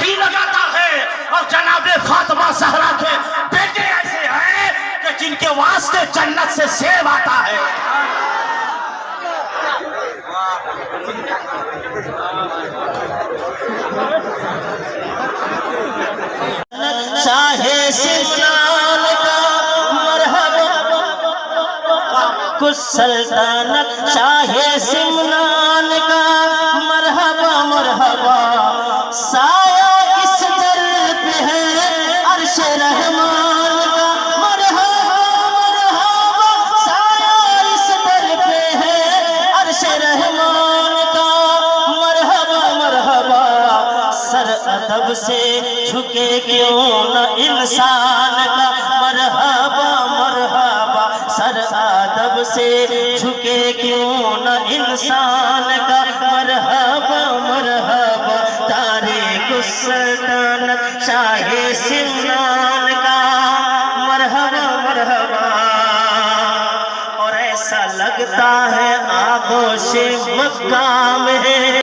بھی لگاتا ہے۔ اور جناب فاطمہ سہرا کے بیٹے ایسے ہیں کہ جن کے واسطے جنت سے سیب آتا ہے۔ چاہے سلطان کا مرحبا کچھ سلطنت چاہے سلطان کا مرحبا مرحبا، سا ادب سے جھکے کیوں نہ انسان کا مرحبا مرحبا، سر ادب سے جھکے کیوں نہ انسان کا مرحبا مرحبا تارے سلطنت شاہ سمنان کا مرحبا مرحبا۔ اور ایسا لگتا ہے آگوش مقام ہے۔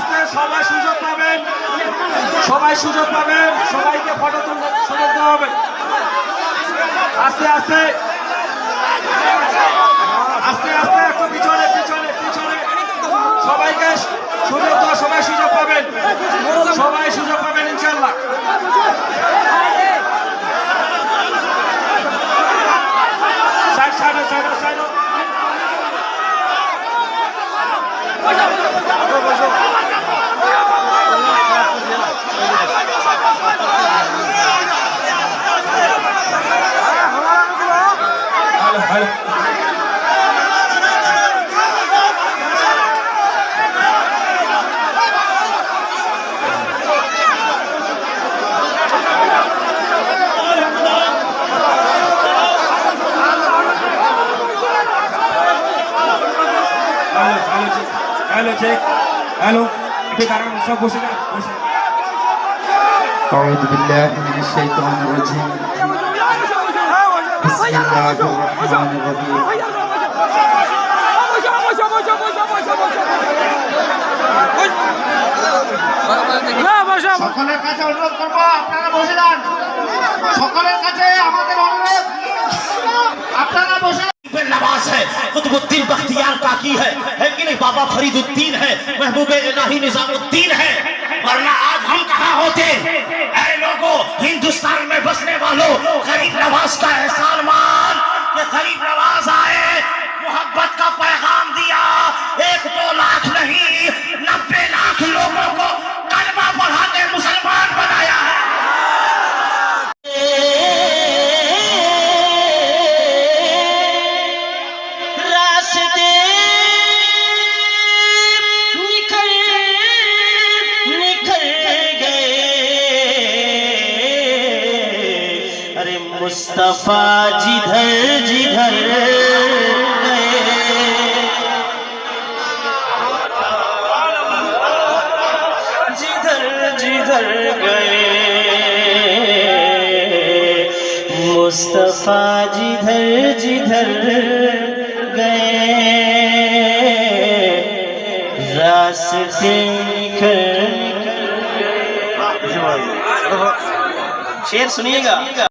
আস্তে সবাই সুযোগ পাবেন। সবাই সুযোগ পাবেন। সবাইকে ফটো তুলতে সুযোগ দেওয়া হবে। আস্তে আস্তে। আস্তে আস্তে, একটু পিছনে পিছনে পিছনে। সবাইকে সুযোগ দেওয়া, সবাই সুযোগ পাবেন। সবাই সুযোগ পাবেন ইনশাল্লাহ side side side. Hello check hello একটু দাঁড়ান সব বসে যান বসে أعوذ بالله من الشيطان الرجيم بسم الله الرحمن الرحيم সকলের কাছে অনুরোধ করবো আপনারা বসে যান সকলের কাছে আমাদের محبوب الدین بختیار کا کی ہے؟ کی نہیں؟ بابا فرید الدین ہے، محبوب الہی نظام الدین ہے۔ ورنہ آج ہم کہاں ہوتے؟ اے لوگوں ہندوستان میں بسنے والوں، غریب نواز کا مصطفیٰ جدھر جدھر جدھر جدھر گئے۔ مصطفیٰ جدھر جدھر گئے۔ راستے نکل شیر سنیے گا۔